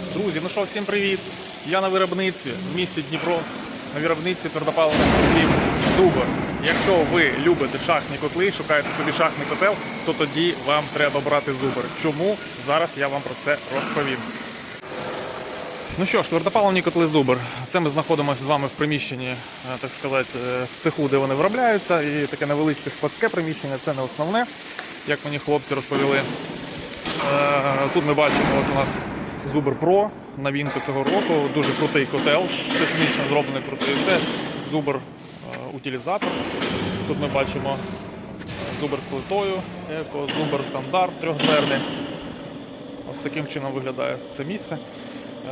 Друзі, ну що, всім привіт! Я на виробництві в місті Дніпро, на виробництві твердопаливних котлів Зубр. Якщо ви любите шахтні котли, шукаєте собі шахтний котел, то тоді вам треба брати Зубр. Чому? Зараз я вам про це розповім. Ну що ж, твердопаливні котли Зубр. Це ми знаходимося з вами в приміщенні, е, так сказати, е, в цеху, де вони виробляються. І таке невеличке складське приміщення, це не основне, як мені хлопці розповіли. Е, Тут ми бачимо, от у нас Зубр Pro, новинку цього року, дуже крутий котел, технічно зроблений крутий. Це Зубр е. Тут ми бачимо Зубр з плитою, еко, Зубр стандарт трьохдверний. Ось таким чином виглядає це місце.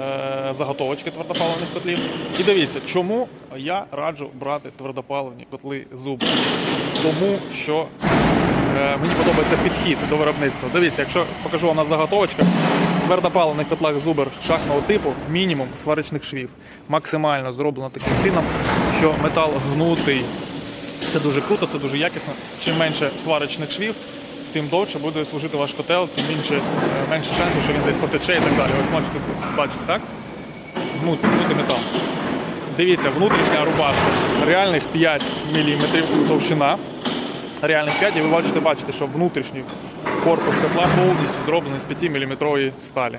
Е, Заготовочки твердопаливних котлів. І дивіться, чому я раджу брати твердопаливні котли Зубр. Тому що Е, Мені подобається підхід до виробництва. Дивіться, якщо покажу вам на заготовочках, в твердопаливних котлах Зубер шахтного типу мінімум сварочних швів. Максимально зроблено таким чином, що метал гнутий. Це дуже круто, це дуже якісно. Чим менше сварочних швів, тим довше буде служити ваш котел, тим менше, е, менше шансу, що він десь потече і так далі. Ось бачите, бачите, так? Гнутий метал. Дивіться, внутрішня рубашка. Реальних 5 мм товщина реальних 5, і ви бачите, бачите, що внутрішній корпус котла повністю зроблений з 5 мм сталі.